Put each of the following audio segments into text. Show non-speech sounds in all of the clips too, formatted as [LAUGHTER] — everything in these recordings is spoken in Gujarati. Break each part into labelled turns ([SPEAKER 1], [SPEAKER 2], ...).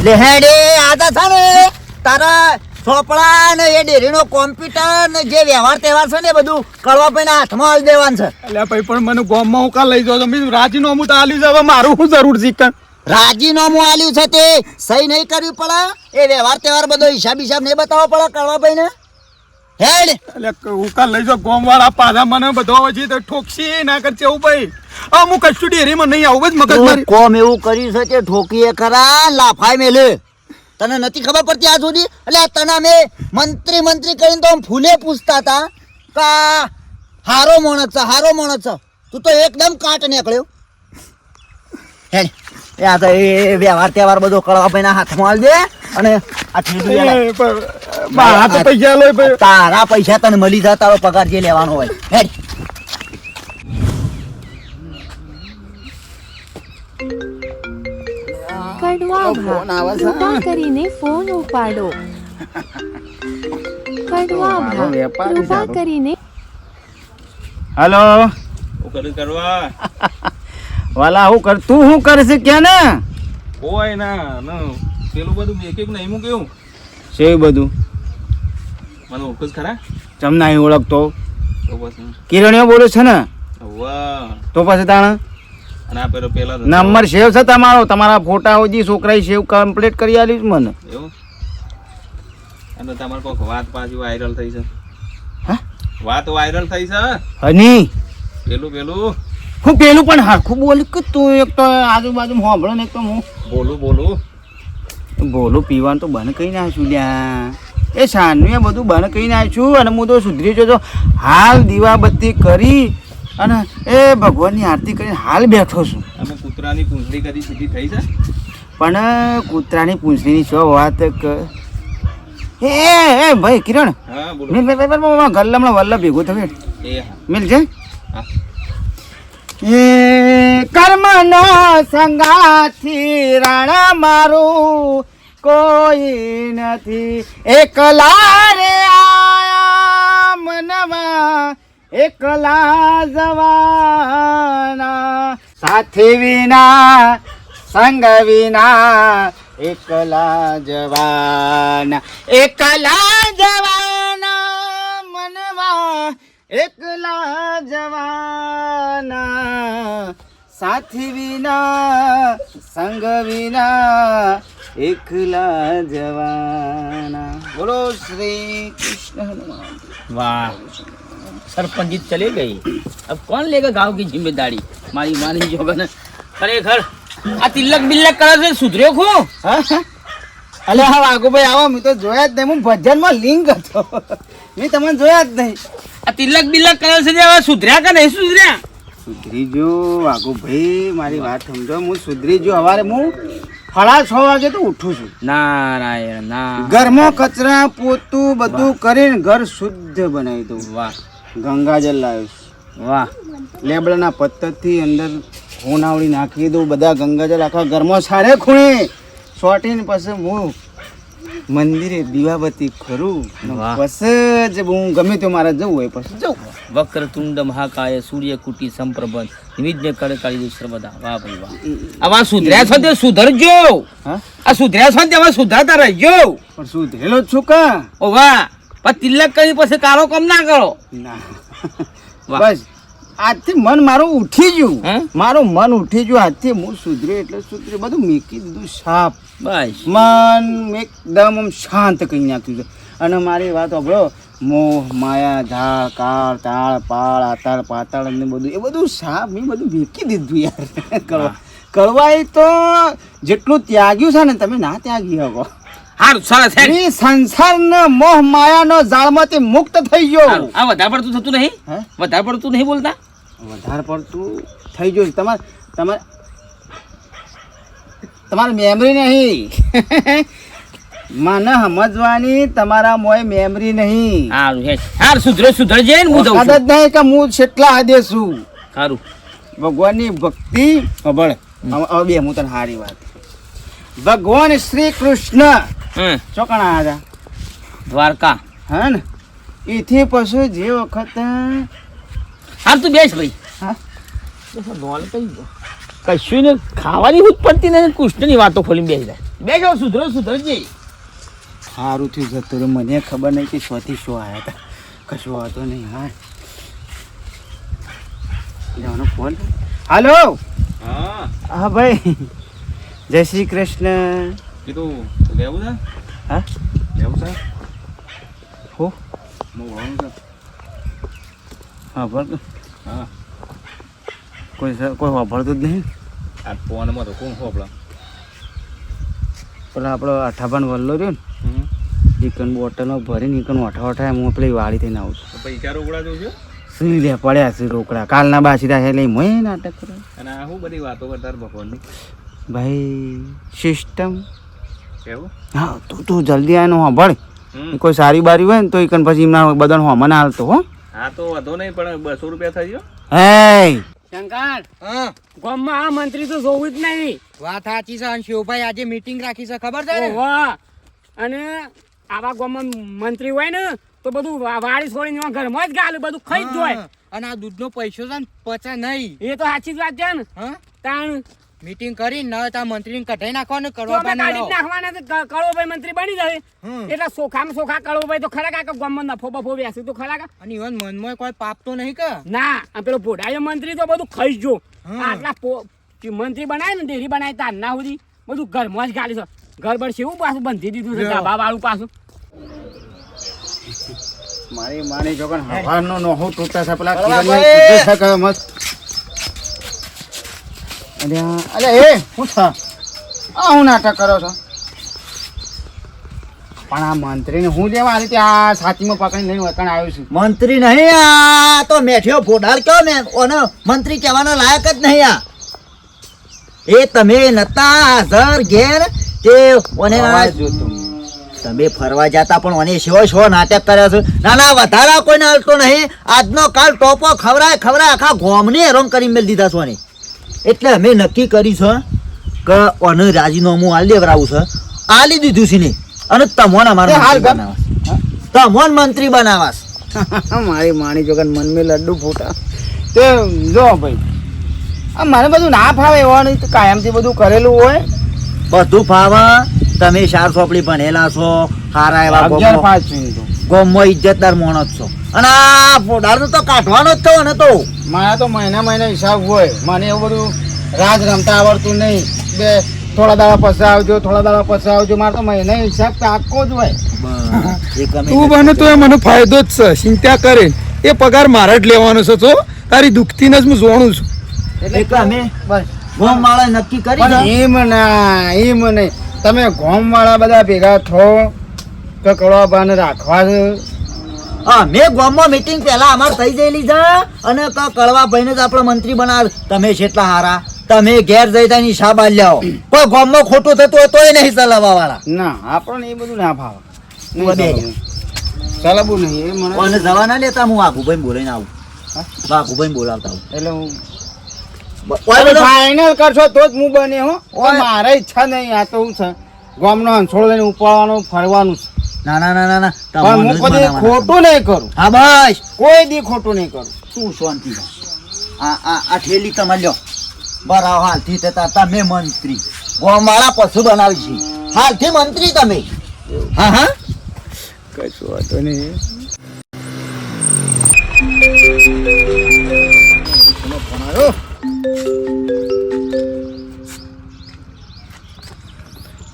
[SPEAKER 1] લે હેડે છે ને તારા ચોપડા ને એ ડેરીનો કોમ્પ્યુટર ને જે વ્યવહાર તહેવાર છે ને બધું કડવા પૈના હાથમાં આવી દેવાનું છે.
[SPEAKER 2] એટલે ભાઈ પણ મને ગોમમાં હું કાલ લઈ જાઉં તમે રાજીનામું તો આલ્યું છે હવે મારું શું જરૂર છે
[SPEAKER 1] રાજીનામું આલ્યું છે તે સહી નહીં કરવી પડે એ વ્યવહાર તહેવાર બધો હિસાબ હિસાબ નહીં બતાવવો પડે કડવા પૈને હેડ.
[SPEAKER 2] એટલે હું કાલ લઈ જાઉં ગોમવાળા પાછા મને બધો પછી તો ઠોકશી ના કરશે એવું ભાઈ. હવે હું કશું ડેરીમાં નહીં આવું જ મગજ મારી.
[SPEAKER 1] કોમ એવું કર્યું છે તે ઠોકીએ ખરા લાફાય મેલે. તને નથી ખબર પડતી આ સુધી? એટલે તને અમે મંત્રી મંત્રી કરીને તો ફૂલે પૂછતા હતા. કા આ હારો માણસ છે હારો માણસ છે. તું તો એકદમ કાટ નીકળ્યો. હેડ. એ આ તો એ વ્યવહાર તહેવાર બધો કરવા ભાઈના હાથમાં આલી દે અને આ
[SPEAKER 2] મારા તો પૈસા લો
[SPEAKER 1] તારા પૈસા તને મળી જાય તારો પગાર જે લેવાનો હોય. હેડ.
[SPEAKER 3] કડવા કરીને ફોન ઉપાડો. કડવા કૃપા કરીને.
[SPEAKER 4] હલો.
[SPEAKER 5] કરવા
[SPEAKER 4] વાલા હું કર તું શું કરશે ક્યાં ને
[SPEAKER 5] કોઈ ના પેલું બધું મેં એક નહીં મૂક્યું
[SPEAKER 4] છે બધું?
[SPEAKER 5] મને ઓળખું ખરા?
[SPEAKER 4] ચમ નહીં ઓળખતો. કિરણીઓ બોલે છે ને? તો પછી તાણ?
[SPEAKER 5] અને આ પેલો
[SPEAKER 4] નંબર સેવ છે તમારો. તમારા ફોટા હોજી છોકરાએ સેવ કમ્પ્લીટ કરી આલી મને.
[SPEAKER 5] એવું? અને તમારે કોઈક વાત પાછી વાયરલ થઈ છે.
[SPEAKER 4] હા?
[SPEAKER 5] વાત વાયરલ થઈ છે?
[SPEAKER 4] હની
[SPEAKER 5] પેલું પેલું?
[SPEAKER 4] હું પેલું પણ હરખું બોલ કે તું એક તો આજુબાજુ હોંભળો ને એક તો હું.
[SPEAKER 5] બોલું બોલું.
[SPEAKER 4] બોલું પીવાનું તો બંધ કરી નાખ્યું લ્યા. એ સાનવીએ બધું બંધ કહી નાખ્યું અને હું તો સુધરી જતો હાલ દીવાબત્તી કરી અને એ ભગવાનની આરતી કરીને હાલ બેઠો છું.
[SPEAKER 5] અમે કૂતરાની પૂંછડી કરી સીધી થઈ છે?
[SPEAKER 4] પણ કૂતરાની પૂંછડીની છો વાત ક એ એ ભાઈ કિરણ.
[SPEAKER 5] હા
[SPEAKER 4] મિલ મિલ મિલ મિલ ગલ્લામાં વલ્લા ભેગું
[SPEAKER 5] હા.
[SPEAKER 4] મિલ છે? એ કર્મનો સંગાથી રાણા મારું કોઈ નથી. એકલા રે આયા મનવા, એકલા જવાના. સાથી વિના, સંગ વિના એકલા જવાના. એકલા જવાના મનવા, એકલા જવાના. સાથી વિના, સંગ વિના એકલા જવાના બોલો શ્રી કૃષ્ણ હનુમાન
[SPEAKER 6] વાહ. સરપંચ જીત ચલી ગઈ. અબ કોણ લેગા ગાંવ કી જિમ્મેદારી? મારી માની જોગન ખરેખર આ તિલક બિલક કરે છે સુધર્યો ખો.
[SPEAKER 4] હા અલે હા વાઘુભાઈ આવો મેં તો જોયા જ નહીં. હું ભજનમાં લિંક હતો. મેં તમને જોયા જ નહીં.
[SPEAKER 6] આ તિલક બિલક કરે છે હવે સુધર્યા કે નહીં સુધર્યા?
[SPEAKER 4] સુધરી જો વાઘુભાઈ મારી વાત સમજો. હું સુધરી જો હવારે હું સાડા છ વાગે તો ઉઠું છું.
[SPEAKER 6] નારાયણ ના.
[SPEAKER 4] ઘરમાં કચરા પોતું બધું કરીને ઘર શુદ્ધ બનાવી દઉં.
[SPEAKER 6] વાહ.
[SPEAKER 4] ગંગાજલ લાવ્યો છું.
[SPEAKER 6] વાહ.
[SPEAKER 4] લેબડાના પત્તરથી અંદર હોનાવળી નાખી દઉં બધા ગંગાજલ આખા ઘરમાં સારે ખૂણે. સોટીને પછી હું મંદિરે દીવાબત્તી
[SPEAKER 6] વાહ.
[SPEAKER 4] પછી જ હું ગમે તે મારા જવું હોય પછી જવું.
[SPEAKER 6] વક્રતુંડ મહાકાય સૂર્ય કુટી સંપ્રબંધ નિમિજ્ઞ કરે કાળી સર્વદા. વાહ ભાઈ વાહ. આવા સુધર્યા છો તે સુધરજો. આ સુધર્યા છો ને તેમાં સુધરતા રહેજો.
[SPEAKER 4] પણ સુધરેલો જ છું કા?
[SPEAKER 6] ઓ વાહ. પણ તિલક કરી પછી કાળો કામ ના કરો.
[SPEAKER 4] ના. બસ. આજથી મન મારું ઉઠી ગયું. મારું મન ઉઠી ગયું. આજથી હું સુધર્યો એટલે સુધર્યો. બધું મેકી દીધું સાફ.
[SPEAKER 6] બસ.
[SPEAKER 4] મન એકદમ શાંત કરી નાખ્યું છે. અને મારી વાત સાંભળો. મોહ માયા ઝાળ કાળ તાળ પાળ આતાળ પાતાળ ને બધું એ બધું સાફ મેં બધું વેકી દીધું યાર. [LAUGHS] કળવા કળવાય તો જેટલું ત્યાગ્યું છે ને તમે ના ત્યાગી શકો. એ સંસારના મોહ માયાનો જાળમાંથી મુક્ત થઈ ગયો.
[SPEAKER 6] આ વધારે પડતું થતું નહીં? વધારે પડતું નહીં બોલતા?
[SPEAKER 4] વધારે પડતું થઈ ગયું તમારે તમારે તમારી મેમરી નહીં. [LAUGHS] મને સમજવાની તમારા મોય મેમરી નહીં.
[SPEAKER 6] હારું હે. હાર સુધરે સુધરજે ને હું જઉં છું.
[SPEAKER 4] નહીં કે હું છેટલા હદે છું.
[SPEAKER 6] સારું
[SPEAKER 4] ભગવાનની ભક્તિ ખબર હવે બે હું તને સારી વાત ભગવાન શ્રી કૃષ્ણ. ચોકણા હતા?
[SPEAKER 6] દ્વારકા.
[SPEAKER 4] હે ને? એથી પછી જે વખત
[SPEAKER 6] હાર તું બેસ ભાઈ.
[SPEAKER 4] હા?
[SPEAKER 6] કશું ને ખાવાની ઉત્પત્તિ પડતી નહીં કૃષ્ણની વાતો ખોલીને બેસી જાય બે જાઓ સુધરો સુધરજે.
[SPEAKER 4] સારું થયું જતું રહ્યું મને ખબર નહીં કે શોથી શું આવ્યા હતા કશું વાતો નહીં હા. જવાનો ફોન. હાલો?
[SPEAKER 5] હા.
[SPEAKER 4] હા ભાઈ. જય શ્રી કૃષ્ણ.
[SPEAKER 5] કીધું લેવું છે?
[SPEAKER 4] હા?
[SPEAKER 5] લેવું છે?
[SPEAKER 4] હો?
[SPEAKER 5] મોવાનું છે.
[SPEAKER 4] હા પણ
[SPEAKER 5] હા.
[SPEAKER 4] કોઈ કોઈ વાપરતું જ નહીં?
[SPEAKER 5] આ ફોનમાં તો કોણ હોપલા
[SPEAKER 4] પેલા આપણો અઠાભાન વલ્લો રહ્યો ને ચિકન બોટલો ભરીને ચિકન ઓઠા ઓઠા હું પેલી વાળી થઈને આવું છું.
[SPEAKER 5] પૈસા રોકડા જોઉં છું?
[SPEAKER 4] સુઈ લે પડ્યા છે રોકડા. કાલના બાસીદા છે લઈ મોય નાટક કરે.
[SPEAKER 5] અને આ શું બધી વાતો કરતા ભગવાનની?
[SPEAKER 4] ભાઈ સિસ્ટમ
[SPEAKER 5] કેવું
[SPEAKER 4] હા તું તું જલ્દી આવીને સાંભળ
[SPEAKER 5] હમ.
[SPEAKER 4] કોઈ સારી બારી હોય ને તો ઈકન પછી એમના બધાને હોમાં ના હાલતો હો.
[SPEAKER 5] હા તો વાંધો નહીં પણ બસો રૂપિયા થઈ ગયો.
[SPEAKER 4] હે
[SPEAKER 6] શંકર ગામમાં આ મંત્રી તો જોવું જ નહીં.
[SPEAKER 7] વાત સાચી છે અને શિવભાઈ આજે મીટિંગ રાખી છે ખબર છે ને.
[SPEAKER 6] અને આવા ગામમાં મંત્રી હોય ને તો બધું વાડી વાળી છોડીને ઘરમાં જ ગાલે બધું ખાઈ જ જોય.
[SPEAKER 7] અને આ દૂધનો પૈસો છે ને પચા નહીં.
[SPEAKER 6] એ તો સાચી જ વાત છે ને.
[SPEAKER 7] હા?
[SPEAKER 6] તાણ
[SPEAKER 7] મીટિંગ કરી ન તા મંત્રીને કઢાઈ નાખવાનું કરો
[SPEAKER 6] તો કાઢી નાખવાના તો ક- કળોભાઈ મંત્રી બની જાય. એટલે સોખામાં સોખા કળોભાઈ તો ખરા કાકા ગામમાં નફો બફો બેસી તો ખરા કા
[SPEAKER 7] અને ઈવન મનમાં કોઈ પાપ તો નહીં કે?
[SPEAKER 6] ના આ પેલો ભોડાયો મંત્રી તો બધું ખાઈ જો આટલા મંત્રી બનાય ને ડેરી બનાય તાર ના સુધી બધું ઘરમાં જ ગાલી છે. ઘર બર છે એવું પાછું બંધી દીધું છે ધાબા વાળું પાછું.
[SPEAKER 4] મારી માની જોગન હવાનો નોહો તૂટતા છે પેલા કિરણને કીધું છે મસ્ત. અરે આ- અરે એ હું છે? આ હું નાટક કરો છો? પણ આ મંત્રીને હું જેવા રીતે આ સાચીમાં પકડી લઈને વતન આવ્યો છું?
[SPEAKER 1] મંત્રી નહીં આ તો મેઠ્યો ફોડાર કયો ને? ઓનો મંત્રી કહેવાનો લાયક જ નહીં આ. એ તમે નતા હાજર ઘેર તે ઓને તમે ફરવા જતા પણ ઓને શો શો નાટક કર્યા છે? ના ના વધારા કોઈને હાલતો નહીં. આજનો કાલ ટોપો ખવરાય ખવરાય આખા ગોમને હેરાન કરી મેળ દીધા સોને એટલે અમે નક્કી કરી છે કે ઓને રાજીનામું આલી દેવરાવું છે. આલી દીધું છે ને. અને તમોન અમારો
[SPEAKER 4] હાલ.
[SPEAKER 1] તમોન મંત્રી બનાવાસ [LAUGHS]
[SPEAKER 4] મારી માણી જોગન મન મેં લડ્ડુ ફૂટા. તે જો ભાઈ. આ મને બધું ના ફાવે હોય તો કાયમથી બધું કરેલું હોય.
[SPEAKER 1] બધું ફાવે. તમે શાર સોપડી ભણેલા છો હારા એવા ગોમમાં ઇજ્જતદાર માણસ છો. અને આ ફોડાનો તો કાઢવાનો જ થયો ને તો.
[SPEAKER 4] મારા તો મહિના મહિના હિસાબ હોય. મને એવું બધું રાજ રમતા આવડતું નહીં. બે થોડા દાડા પછી આવજો થોડા દાડા પછી આવજો. મારે તો મહિના હિસાબ આખો જ હોય.
[SPEAKER 2] તું બને તો એ મને ફાયદો જ છે. ચિંતા કરે. એ પગાર મારા જ લેવાનો છે તો તારી દુઃખથી જ હું જોણું છું.
[SPEAKER 1] એટલે અમે
[SPEAKER 4] બસ.
[SPEAKER 1] ગોમ વાળા નક્કી કરી
[SPEAKER 4] એમ ના એમ નહીં. તમે ગોમ વાળા બધા ભેગા થો તો કરવા બાને રાખવા છે
[SPEAKER 1] હા મેં ગોમમાં મીટિંગ પહેલા અમાર થઈ ગયેલી છે અને ક કળવા ભાઈને જ આપણે મંત્રી બનાવ. તમે જેટલા હારા તમે ઘેર જઈ ત્યાં હિસાબ લ્યાઓ કોઈ ગોમમાં ખોટું થતું હોય તોય નહીં ચલાવવા વાળા.
[SPEAKER 4] ના આપણને એ બધું ના ફાવે ચલાવવું નહીં મને
[SPEAKER 1] અને જવા ના લેતા હું વાઘુભાઈ બોલાઈને આવું. વાઘુભાઈ બોલાવતા આવું.
[SPEAKER 4] એટલે હું ફાઇનલ કરશો તો જ હું બને હો. મારે ઈચ્છા નહીં આ તો હું છે. ગામનો હંસોળો લઈને ઉપાડવાનું ફરવાનું છે.
[SPEAKER 1] ના ના ના ના
[SPEAKER 4] પણ હું કદી ખોટું નહીં કરું.
[SPEAKER 1] હા બસ.
[SPEAKER 4] કોઈ દી ખોટું નહીં કરું.
[SPEAKER 1] શું શાંતિ આ આ આ ઠેલી તમે લ્યો. બરાબર હાલથી થતા તમે મંત્રી. ગોમવાળા પશુ બનાવી છે હાલથી મંત્રી તમે. હા હા.
[SPEAKER 4] કશું વાંધો નહીં.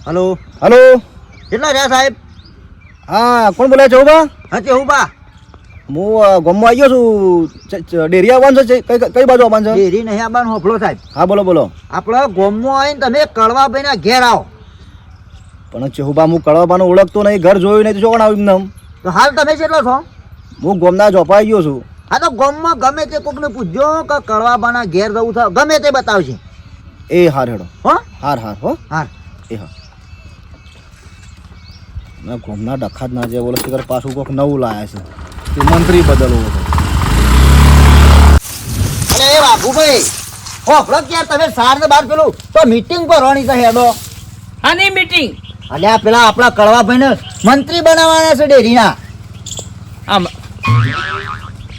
[SPEAKER 1] હલો.
[SPEAKER 4] હલો.
[SPEAKER 1] કેટલા રહ્યા સાહેબ?
[SPEAKER 4] હા કોણ બોલે છે ઊભા?
[SPEAKER 1] હા છે ઊભા.
[SPEAKER 4] હું ગોમમાં આવી ગયો છું ડેરી આવવાનું છે કઈ કઈ બાજુ આવવાનું છે?
[SPEAKER 1] ડેરી નહીં આવવાનું હોફળો સાહેબ.
[SPEAKER 4] હા બોલો બોલો.
[SPEAKER 1] આપણે ગોમમાં આવીને તમે કળવાભાઈના ઘેર આવો.
[SPEAKER 4] પણ ચેહુબા હું કળવાબાનું ઓળખતો નહીં ઘર જોયું નહીં તો જોવાનું આવ્યું એમને?
[SPEAKER 1] તો હાલ તમે કેટલો છો?
[SPEAKER 4] હું ગોમના જોપાઈ ગયો છું.
[SPEAKER 1] હા તો ગોમમાં ગમે તે કોકને પૂછજો કે કળવાબાના ઘેર જવું થાય ગમે તે બતાવશે
[SPEAKER 4] એ હાર હેડો.
[SPEAKER 1] હો?
[SPEAKER 4] હાર હાર હો.
[SPEAKER 1] હા
[SPEAKER 4] એ હા. મેં ગોમના ડખા જ ના જે બોલો શિખર પાછું કોક નવું લાયા છે. તે મંત્રી બદલવો હતો
[SPEAKER 1] અરે એ બાબુભાઈ હોફળો ક્યાં તમે સાર ને બાર પેલું તો મીટિંગ ભરવાની છે હેડો.
[SPEAKER 6] આની મીટિંગ
[SPEAKER 1] અલ્યા પેલા આપણા કળવાભાઈને મંત્રી બનાવવાના છે ડેરીના.
[SPEAKER 6] આમ.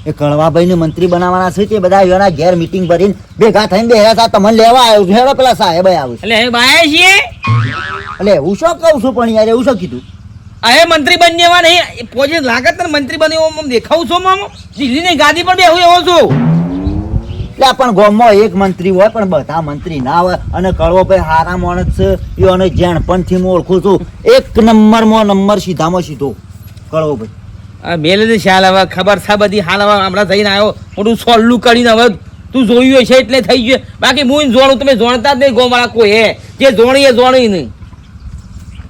[SPEAKER 1] એ કળવાભાઈને મંત્રી બનાવવાના છે તે બધા એના ઘેર મીટિંગ ભરીને ભેગા થઈને બેહ્યા હતા તમને લેવા આવ્યો હેડો પેલા સાહેબ આવ્યો
[SPEAKER 6] એટલે એ બાયા છીએ?
[SPEAKER 1] એટલે હું શું કહું છું પણ યાર એવું શું કીધું?
[SPEAKER 6] અહે મંત્રી બન્યા નહીં. પોજે લાગત ને મંત્રી બન્યો આમ દેખાવું છું આમ દિલ્હીની ગાદી પર બેહું એવો છું.
[SPEAKER 1] એટલે પણ ગામમાં એક મંત્રી હોય પણ બધા મંત્રી ના હોય. અને કળવો ભાઈ હારા માણસ છે. એ અને થી હું ઓળખું છું. એક નંબરમાં નંબર સીધામાં સીધો. કળવો ભાઈ
[SPEAKER 6] આ મેલે દે શાલ હવે ખબર છે બધી? હાલ હવે હમણાં થઈને આવ્યો મોટું સોલ્લું કરીને હવે તું જોયું હશે એટલે થઈ ગયું. બાકી હું જોણું તમે જોણતા જ નહીં ગોમાળા કોઈ હે? જે જોણી એ જોણી નહીં.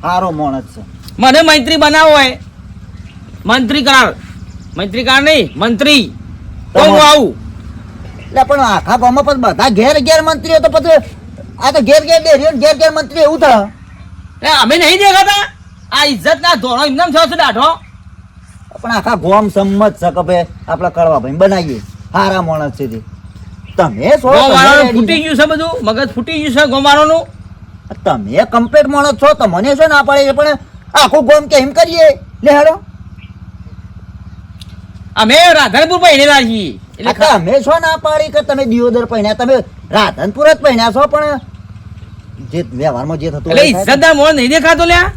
[SPEAKER 1] સારો માણસ છે.
[SPEAKER 6] મને મંત્રી બનાવો હે. મંત્રી કરાર. મંત્રી કરાર નહીં મંત્રી. તો હું આવું.
[SPEAKER 1] એટલે પણ આખા ગામમાં પણ બધા ઘેર ઘેર મંત્રીઓ તો પછી આ તો ઘેર ઘેર ડેરીઓ ને ઘેર ઘેર મંત્રી એવું થાય.
[SPEAKER 6] અમે નહીં દેખાતા? આ ઇજ્જત ના ધોરણ એમને થયો છે દાઢો.
[SPEAKER 1] પણ આખા ગોમ સંમત છે કે ભાઈ આપણે કડવા ભાઈ બનાવીએ. સારા માણસ છે તે. તમે છો
[SPEAKER 6] ફૂટી ગયું છે બધું? મગજ ફૂટી ગયું છે ગોમારોનું
[SPEAKER 1] તમે કમ્પ્લીટ માણસ છો તો મને શું ના પાડે છે પણ આખું ગોમ કે એમ કરીએ? લે હારો
[SPEAKER 6] અમે રાધનપુર પહેરેલા છીએ એટલે
[SPEAKER 1] અમે શું ના પાડી કે તમે દિયોદર પહેર્યા તમે રાધનપુર જ પહેર્યા છો પણ જે વ્યવહારમાં જે થતું
[SPEAKER 6] એટલે. ઇજ્જતદાર મોણ નહીં દેખાતો લ્યા?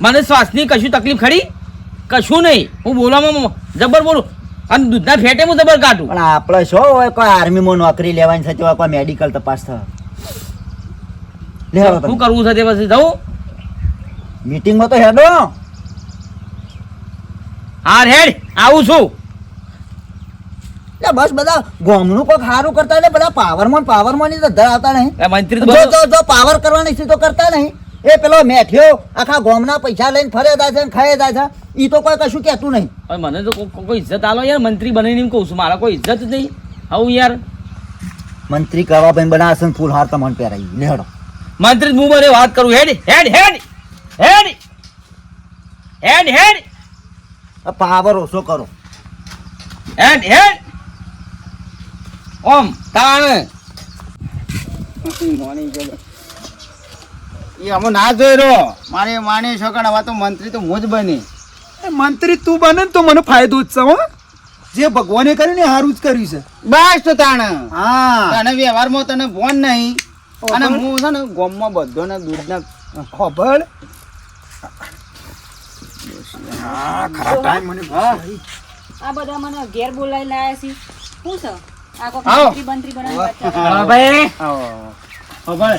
[SPEAKER 6] મને શ્વાસની કશું તકલીફ ખરી? કશું નહીં. હું બોલવામાં જબર બોલું. અને દૂધના ફેટે હું જબર કાઢું.
[SPEAKER 1] પણ આપણે શું હોય કોઈ આર્મીમાં નોકરી લેવાની થતી હોય કોઈ મેડિકલ તપાસ થાય
[SPEAKER 6] શું કરવું છે તે પછી? જવું?
[SPEAKER 1] મીટિંગમાં તો હેડો.
[SPEAKER 6] હા હેડ. આવું છું.
[SPEAKER 1] બસ બધા ગોમનું કોઈક સારું કરતા એટલે બધા પાવરમાં પાવરમાં ધરાવતા નહીં.
[SPEAKER 6] મંત્રી
[SPEAKER 1] જો પાવર કરવાની છે તો કરતા નહીં. એ પેલો મેઠ્યો આખા ગોમના પૈસા લઈને ફરે જાય છે ને ખાઈ જાય છે. એ તો કોઈ કશું કહેતું નહીં.
[SPEAKER 6] હવે મને તો કોઈ ઇજ્જત આલો યાર મંત્રી બનીને એમ કહું છું મારા કોઈ ઇજ્જત જ નહીં. આવું યાર.
[SPEAKER 1] મંત્રી કરવા ભાઈ બનાવશે ફૂલ હાર તમને પહેરાવી લેડો
[SPEAKER 6] મંત્રી હું મને વાત કરું હેડ હેડ હેડ હેડ હેડ હેડ.
[SPEAKER 1] પાવર ઓછો કરો.
[SPEAKER 6] હેડ હેડ. ઓમ તાણ.
[SPEAKER 4] મોર્નિંગ. એ અમે ના જોઈ રહ્યો. મારે માની શકણ હવે તો મંત્રી તો હું જ બની.
[SPEAKER 2] મંત્રી તું બને ને તો મને ફાયદો જ છે હો. જે ભગવાને કર્યું ને સારું જ કર્યું છે.
[SPEAKER 4] બસ તો તાણે.
[SPEAKER 1] હા.
[SPEAKER 4] તને વ્યવહારમાં તને ફોન નહીં. અને હું છે ને ગામમાં બધોને બધો
[SPEAKER 2] ખબર? હા ને ટાઈમ મને
[SPEAKER 8] આ બધા મને ઘેર બોલાવી લાયા છે. શું છે? આ કોક મંત્રી બંત્રી બનાવી
[SPEAKER 6] ભાઈ.
[SPEAKER 4] ખબર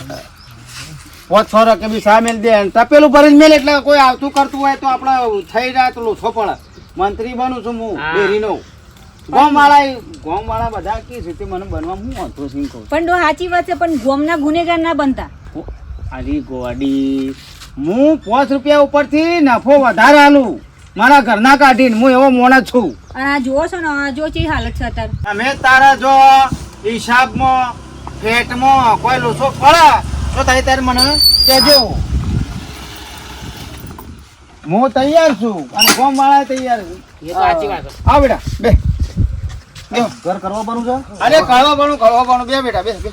[SPEAKER 4] પોત સો કે બી સા મેલ દે તપેલું ભરીને મેલ એટલે કોઈ આવતું કરતું હોય તો આપણે થઈ જાય તો લોથો પડે. મંત્રી બનું છું હું. ડેરીનો. ગોમવાળા બધા કે છે તે મને બનવા હું વાંધો સિંહ
[SPEAKER 8] પણ સાચી વાત છે પણ ગોમના ગુનેગાર ના બનતા.
[SPEAKER 4] આલી ગોડી હું પાંચ રૂપિયા ઉપરથી નફો વધારે આલું. મારા ઘરના કાઢીને હું એવો મોણસ છું.
[SPEAKER 8] અને આ જુઓ છો ને આ જો ચી હાલત છે અત્યારે.
[SPEAKER 4] તમે તારા જો હિસાબમાં ફેટમાં કોઈ લોચો પડે. તો તારી તારે મને કહેજો. હું તૈયાર છું અને ગોમ વાળા તૈયાર છું.
[SPEAKER 6] એ તો સાચી વાત છે.
[SPEAKER 4] આવ બેટા બે. બે.
[SPEAKER 1] ઘર કરવા બનવું છે?
[SPEAKER 4] અરે કરવા બનું કરવા બનું બે બેટા બે બે.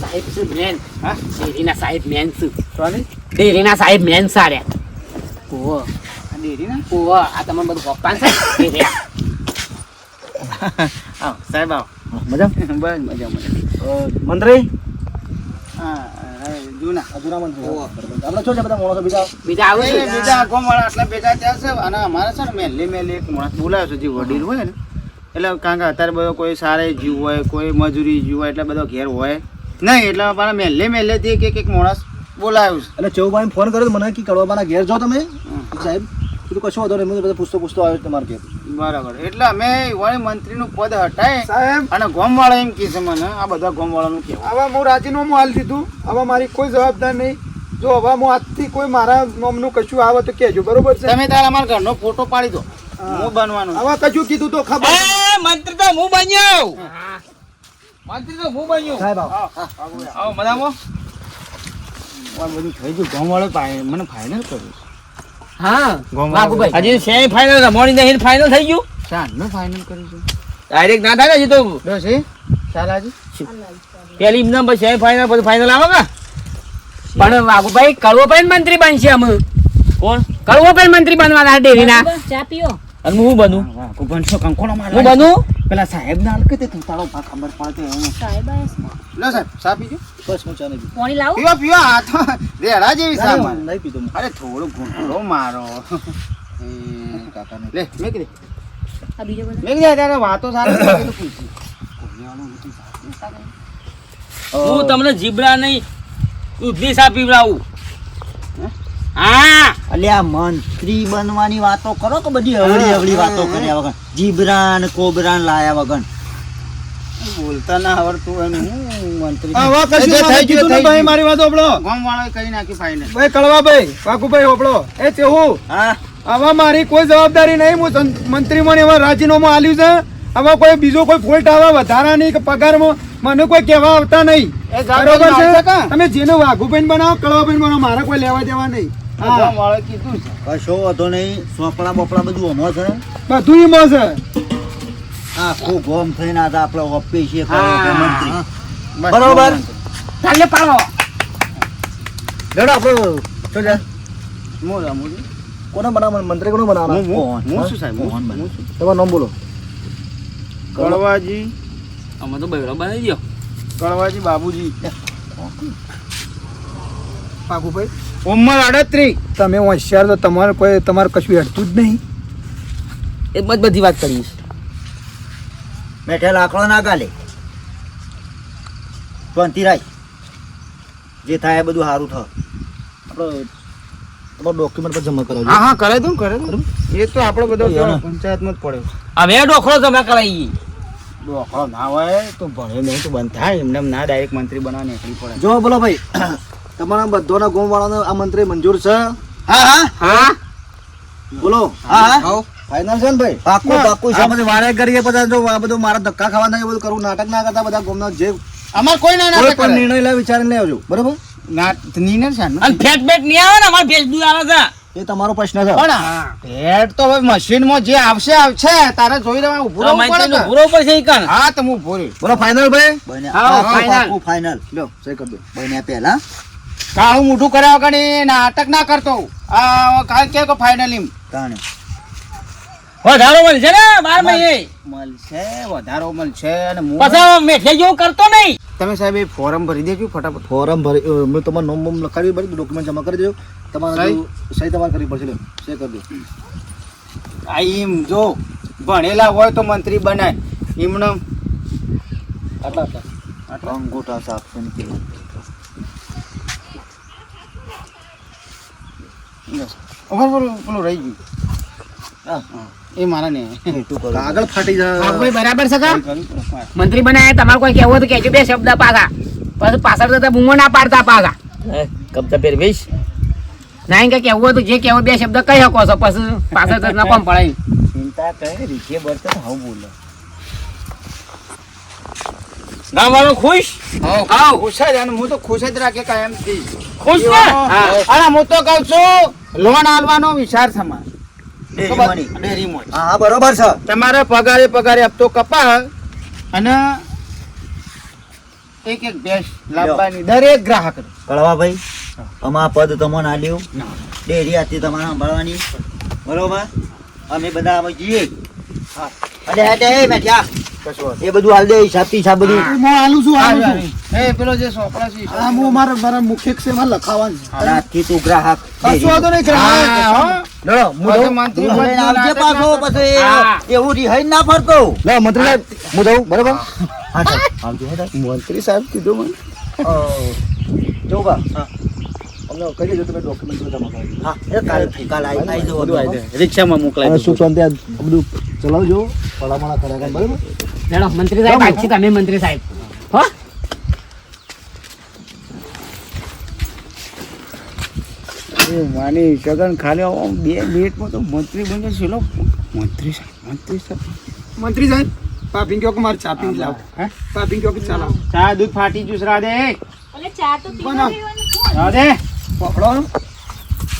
[SPEAKER 6] સાહેબ શું મેન?
[SPEAKER 4] હા?
[SPEAKER 6] ડેરીના સાહેબ મેન શું?
[SPEAKER 4] સોરી?
[SPEAKER 6] ડેરીના સાહેબ મેન સાર્યા. ઓહો
[SPEAKER 4] આ ડેરી ના
[SPEAKER 6] આ તમને બધું પપ્પા છે. ડેરી.
[SPEAKER 4] આવ સાહેબ આવ.
[SPEAKER 1] મજા?
[SPEAKER 4] બસ મજા મજા.
[SPEAKER 1] મંત્રી?
[SPEAKER 4] જૂના
[SPEAKER 1] અધુરા મંત્રી આપણે શું છે બધા માણસો બીજા
[SPEAKER 6] બીજા આવે
[SPEAKER 4] બીજા ગોમવાળા આટલા ભેગા થયા છે અને અમારે છે ને મેલે મેલે એક માણસ બોલાવ્યો છે જે વડીલ હોય ને એટલે કારણ કે અત્યારે બધો કોઈ સારે જીવ હોય કોઈ મજૂરી જીવ હોય એટલે બધો ઘેર હોય નહીં એટલે અમારા મેલે મેલેથી એક એક માણસ બોલાવ્યું છે
[SPEAKER 1] એટલે ચૌભાઈ ફોન કર્યો તો મને કે કડવાબાના ઘેર જાઓ તમે સાહેબ કીધું કશું વાંધો નહીં બધા પૂછતો પૂછતો આવ્યો તમારે ઘેર
[SPEAKER 4] બરાબર. એટલે અમે વળી મંત્રીનું પદ હટાય
[SPEAKER 2] સાહેબ.
[SPEAKER 4] અને ગોમવાળા એમ કહે છે મને આ બધા ગોમવાળાનું કહેવું.
[SPEAKER 2] હવે હું રાજીનામું હાલ દીધું. હવે મારી કોઈ જવાબદાર નહીં. જો હવે હું આજથી કોઈ મારા નામનું કશું આવે તો કહેજો. બરોબર છે?
[SPEAKER 4] તમે તારા અમારા ઘરનો ફોટો પાડી દો. હું. બનવાનું.
[SPEAKER 2] હવે કશું કીધું તો ખબર
[SPEAKER 6] મંત્રી તો હું બન્યો. મંત્રી તો હું બન્યો.
[SPEAKER 1] સાહેબ આવો.
[SPEAKER 6] આવો મજામાં?
[SPEAKER 4] બધું થઈ ગયું. ગોમવાળો મને ફાઇનલ કર્યું.
[SPEAKER 6] હા.
[SPEAKER 4] ગોમવાળો
[SPEAKER 6] હજી સેમી ફાઇનલ રમવાની નહીં ફાઇનલ થઈ ગયું.
[SPEAKER 4] શાનનું ફાઇનલ કર્યું છે.
[SPEAKER 6] ડાયરેક્ટ ના થાય ને હજી તો.
[SPEAKER 4] ડોસી ચાલ આજે.
[SPEAKER 6] પેલી ઇમનામ પછી સેમી ફાઇનલ પછી ફાઇનલ આવે
[SPEAKER 9] પણ વાઘુભાઈ કડવો પણ મંત્રી બનશે અમે
[SPEAKER 6] કોણ?
[SPEAKER 9] કડવો પણ મંત્રી બનવાના ડેરીના.
[SPEAKER 8] બસ, ચા પીઓ.
[SPEAKER 6] અને હું બનું?
[SPEAKER 4] વાઘુ બનશો કંકોડો મારવા.
[SPEAKER 6] હું બનું?
[SPEAKER 4] પેલા સાહેબ ના કે તે તારો ખબર પડતી હું
[SPEAKER 8] સાહેબ આયા
[SPEAKER 4] લો સાહેબ સા પીજો.
[SPEAKER 1] બસ હું ચા નહીં.
[SPEAKER 8] પાણી લાવું.
[SPEAKER 4] પીવો આ તો રેડા જેવી સામાન.
[SPEAKER 1] નહીં પીતો
[SPEAKER 4] અરે થોડું ઘૂંટડો મારો. [LAUGHS] એ,
[SPEAKER 1] કાકા
[SPEAKER 4] લે મેકી દે
[SPEAKER 8] આ બીજો બધો.
[SPEAKER 4] મેકી દે ત્યારે વાતો સારી તો પૂછી.
[SPEAKER 6] હું તમને જીબડા નહીં દૂધની સા પીવડાવું. હા?
[SPEAKER 1] અલ્યા મંત્રી બનવાની વાતો કરો કે બધી અવળી અવળી વાતો કર્યા વગર? જીબરા ને કોબરા ને લાયા વગર?
[SPEAKER 4] બોલતા ના આવડતું હોય ને હું મંત્રી
[SPEAKER 2] હવે કશું
[SPEAKER 4] થઈ ગયું,
[SPEAKER 2] ને ભાઈ મારી વાત હોભળો.
[SPEAKER 4] ગામવાળાએ કહી નાખી ફાઇનલ
[SPEAKER 2] ભાઈ કળવાભાઈ વાકુભાઈ ઓપડો એ તેવું.
[SPEAKER 1] હા.
[SPEAKER 2] આમાં મારી કોઈ જવાબદારી નહીં હું મંત્રી મને ને રાજીનામું આલ્યું છે. આમાં કોઈ બીજો કોઈ ફોલ્ટ આવે વધારાની કે પગારમાં. મને કોઈ કહેવા આવતા નહીં. બરોબર છે? તમે જેને વાઘુભાઈ બનાવો કળવાબેન બનાવો મારે કોઈ લેવા દેવા નહીં.
[SPEAKER 4] કીધું
[SPEAKER 1] કશો વધો નહીં. સોપડા બોપડા બધું અમો છે.
[SPEAKER 2] બધું એમાં છે.
[SPEAKER 1] આખું ગોમ થઈને આજે આપણે ઓફિસ છે
[SPEAKER 4] હા.
[SPEAKER 1] મંત્રી. બરોબર.
[SPEAKER 9] ચાલે પાડો.
[SPEAKER 1] લેડો આપણો. છે?
[SPEAKER 4] મોજ આ મોજ.
[SPEAKER 1] કોને બનાવવાનું? મંત્રી કોને બનાવવાનું
[SPEAKER 4] હું- હું- હું શું સાહેબ? મોહન
[SPEAKER 1] બનાવવાનું?
[SPEAKER 4] શું?
[SPEAKER 1] તમારું નામ બોલો.
[SPEAKER 4] કળવાજી.
[SPEAKER 6] અમે તો બૈરો બનાવી ગયો
[SPEAKER 4] કળવાજી બાબુજી.
[SPEAKER 2] પાકુભાઈ
[SPEAKER 4] ઉંમર અડત્રીસ
[SPEAKER 2] તમે હોશિયાર તો તમારે કોઈ તમારે કશું હેડતું જ નહીં.
[SPEAKER 6] એ જ બધી વાત કરીશ.
[SPEAKER 1] બેઠે લાકડો ના ગાલે. શાંતિ રાખ જે થાય એ બધું સારું થાય આપણો તમારો ડોક્યુમેન્ટ પર જમા કરાવજો.
[SPEAKER 4] હા હા કરે દઉં કરે દઉં. એ તો આપણો બધો પંચાયતમાં જ પડ્યો.
[SPEAKER 6] અમે ડોખરો જમા કરાવી
[SPEAKER 4] ડોકળો ના હોય તો ભણે નહીં તો બંધ થાય. એમને એમ ના ડાયરેક્ટ મંત્રી બનાવવા નીકળી પડે.
[SPEAKER 1] જો બોલો ભાઈ [CLEARS THROAT] તમારા બધોના ગોમ વાળાનો આ મંત્રી મંજૂર છે? હા હા.
[SPEAKER 4] હા
[SPEAKER 1] બોલો હા. હા. ફાઇનલ છે ને ભાઈ? પાકું પાકું છે બધું વારે કરીએ બધા જો આ બધું મારા ધક્કા ખાવાના એ બધું કરું નાટક ના કરતા બધા ગોમના જે
[SPEAKER 4] અમાર કોઈ ના
[SPEAKER 1] કોઈ નિર્ણય લે વિચારીને આવજો. બરોબર?
[SPEAKER 4] ના નિર્ણય છે
[SPEAKER 6] અને ફેટ બેટ નહીં આવે ને અમાર ભેજ દૂધ આવે છે.
[SPEAKER 1] એ તમારો પ્રશ્ન છે.
[SPEAKER 4] પણ હેડ તો હવે મશીનમાં જે આવશે આવશે. તારે જોઈ લેવા ઊભો રહેવું પડે ને.
[SPEAKER 6] ઊભો પર છે ઈ કણ
[SPEAKER 4] હા તો હું ઊભો રહ્યો
[SPEAKER 1] બોલો ફાઇનલ ભાઈ? બને.
[SPEAKER 4] હા, final.
[SPEAKER 1] ફાઇનલ લો. સહી કરી દો બને પહેલા.
[SPEAKER 4] કાળું મોઢું કર્યા વગર નાટક ના કરતો. આ કાલ કે ફાઇનલ એમ?
[SPEAKER 1] તાણે.
[SPEAKER 6] વધારો મળશે ને બાર મહિને
[SPEAKER 4] મળશે વધારો મળશે અને હું
[SPEAKER 6] પછી મેઠે જેવું કરતો નહીં
[SPEAKER 4] તમે સાહેબ એ ફોર્મ ભરી દેજો ફટાફટ
[SPEAKER 1] ફોર્મ ભરી મેં તમારું નોમ બોમ લખાવી ભરી ડોક્યુમેન્ટ જમા કરી દેજો તમારે
[SPEAKER 4] સહી?
[SPEAKER 1] તમારે કરવી પડશે સહી કરી દો
[SPEAKER 4] આ એમ જો ભણેલા હોય તો મંત્રી બનાય એમને
[SPEAKER 1] આટલા આટલા અંગૂઠા સાફ
[SPEAKER 4] પેલું રહી ગયું
[SPEAKER 1] હા.
[SPEAKER 4] હા, એ મારા ને
[SPEAKER 1] કાગળ ફાટી જાય.
[SPEAKER 9] કોઈ બરાબર છે કા. મંત્રી બનાયા તમારે કોઈ કહેવું તો કહેજો બે શબ્દ પાગા પછી પાછળ જતા બૂમો ના પાડતા પાછા.
[SPEAKER 6] કપતા પહેરવીશ?
[SPEAKER 9] ના કે કહેવું હોય તો જે કહેવું બે શબ્દ કહી શકો છો પછી પાછળ જતા કોમ [LAUGHS] પડાય.
[SPEAKER 1] ચિંતા કરે રીખે બળતણ હું બોલો.
[SPEAKER 6] ખુશ?
[SPEAKER 4] હા ખુશ જ અને હું તો ખુશ જ રાખે કાયમથી
[SPEAKER 6] ખુશ ને?
[SPEAKER 4] અને હું તો કહું છું લોન આલવાનો વિચાર છે મારે.
[SPEAKER 1] ડેરીમાંની.
[SPEAKER 4] ડેરીમાં જ.
[SPEAKER 1] હા હા બરોબર છે.
[SPEAKER 4] તમારે પગારે પગારે હપ્તો કપા અને એક એક ભેંસ લાવવાની દરેક ગ્રાહક
[SPEAKER 1] કળવા ભાઈ અમારા પદ તમને આલ્યું ડેરી હતી તમારે સંભાળવાની. બરોબર? અમે બધા અમે જઈએ. અરે હે મેઠિયા એ બધું હાલ દે હિસાબ હિસાબ બધું.
[SPEAKER 2] હું. આલું છું આલું છું.
[SPEAKER 4] એ પેલો જે સોપડા છે
[SPEAKER 2] આ હું મારા મારા મુખ્ય ક્ષેમાં લખાવાનું
[SPEAKER 1] અને તું ગ્રાહક
[SPEAKER 2] કશું વાંધો નહીં ગ્રાહક.
[SPEAKER 4] હું હવે મંત્રી
[SPEAKER 1] આવજે પાછો પછી. એવું રિહાઈ ના ફરતો લે મંત્રી સાહેબ હું જાઉં બરાબર હા સાહેબ આવજો.
[SPEAKER 4] મંત્રી સાહેબ કીધું મને.
[SPEAKER 1] જવું. હા. તમે ડોક્યુમેન્ટ કરી હા એ કાલ કાલ આવી આવી જવો
[SPEAKER 4] રિક્ષામાં મોકલાઈ
[SPEAKER 1] અને શાંતિ બધું ચલાવજો ભલામણા કર્યા કરે બરોબર?
[SPEAKER 9] હેડો મંત્રી સાહેબ આજથી તમે મંત્રી સાહેબ. હો?
[SPEAKER 4] માની સગન ખાલી બે મિનિટમાં તો મંત્રી બન્યો જશે. લો મંત્રી સાહેબ મંત્રી સાહેબ.
[SPEAKER 2] મંત્રી સાહેબ પાપિંગ કયો કે મારે ચા પી લાવ?
[SPEAKER 4] હે?
[SPEAKER 2] પાપિંગ કયો કે ચા લાવ?
[SPEAKER 4] ચા દૂધ ફાટી જ્યુસ રાધે.
[SPEAKER 8] એટલે ચા તો પીવા.
[SPEAKER 4] રાધે.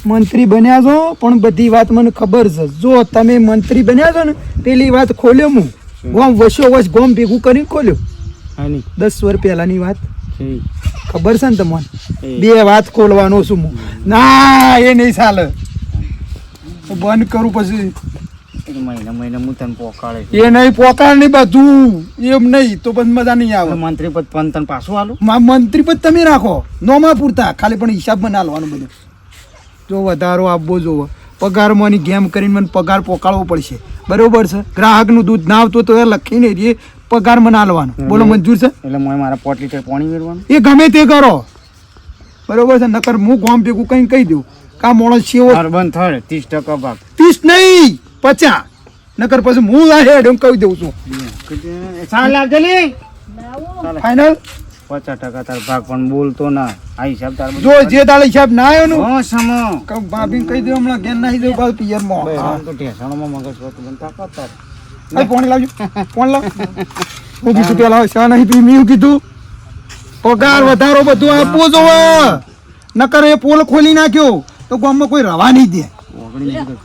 [SPEAKER 2] મંત્રી બન્યા છો પણ બધી વાત મને ખબર છે. જો તમે મંત્રી બન્યા છો ને પેલી વાત ખોલ્યો હું ગોમ વસો વસ ગોમ ભેગું કરીને ખોલ્યો. દસ વર્ષ પહેલાની વાત. ખબર છે ને તમને? બે વાત ખોલવાનો છું હું ના એ નહીં ચાલે. બંધ કરું પછી.
[SPEAKER 4] મહિને મહિને હું તને પોકાળે
[SPEAKER 2] એ નહીં પોકાર નહીં બધું. એમ નહીં તો પછી મજા નહીં આવે.
[SPEAKER 4] મંત્રી પદ પણ તને પાછું આલું?
[SPEAKER 2] મા- મંત્રી પદ તમે રાખો. નોમાં પૂરતા. ખાલી પણ હિસાબમાં ના લેવાનું બધું. જો વધારો આપવો જોવો. પગારમાં ગેમ કરીને મને પગાર પોકાળવો પડશે. બરોબર છે? ગ્રાહકનું દૂધ ના આવતું તો લખીને એ પગારમાં ના લેવાનું બોલો મંજૂર છે?
[SPEAKER 4] એટલે મારા પોટ લીટર પાણી મેળવાનું
[SPEAKER 2] એ ગમે તે કરો. બરોબર છે? નકર હું ગોમ ભેગું કંઈ કહી દઉં કા મોણસ છે
[SPEAKER 4] બંધ થાય ત્રીસ ટકા ભાગ.
[SPEAKER 2] ત્રીસ નહીં. પચાસ નકર પછી હું આ હેડ એમ કહી દઉં છું.
[SPEAKER 4] ચાલ લાવજે લે.
[SPEAKER 2] ફાઇનલ
[SPEAKER 4] પચાસ ટકા તાર ભાગ પણ બોલતો ના. આ હિસાબ તાર
[SPEAKER 2] જો જે દાડે હિસાબ ના આવ્યો નું
[SPEAKER 4] હા સમો.
[SPEAKER 2] ભાભીને કહી દઉં હમણાં ગેન નાખી દઉં પાછું પિયર મો.
[SPEAKER 4] તો ટેસણોમાં મગજ પણ તાકાત તાર
[SPEAKER 2] અરે પાણી લાવજો. કોણ લાવ. [LAUGHS] હું કીધું પેલા શા નહીં પી મેં કીધું. પગાર વધારો બધું આપવો જોવે. નકર એ પોલ ખોલી નાખ્યો. તો ગામમાં કોઈ રવા નહીં દે.
[SPEAKER 4] ઓગણી લીધું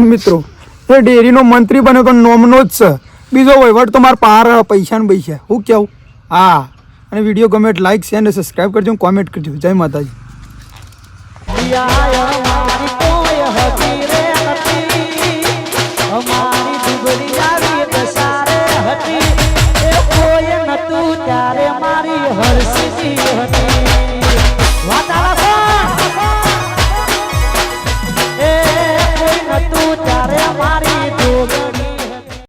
[SPEAKER 2] મિત્રો? એ ડેરીનો મંત્રી બન્યો તો નોમનો જ છે. બીજો વહીવટ તો મારા પાર પૈસા ને પૈસા. હું કેવું? હા. અને વીડિયો ગમે એટલે લાઈક શેર અને સબસ્ક્રાઈબ કરજો કોમેન્ટ કરજો. જય માતાજી. હર્ષ જીવની વાતાવરણ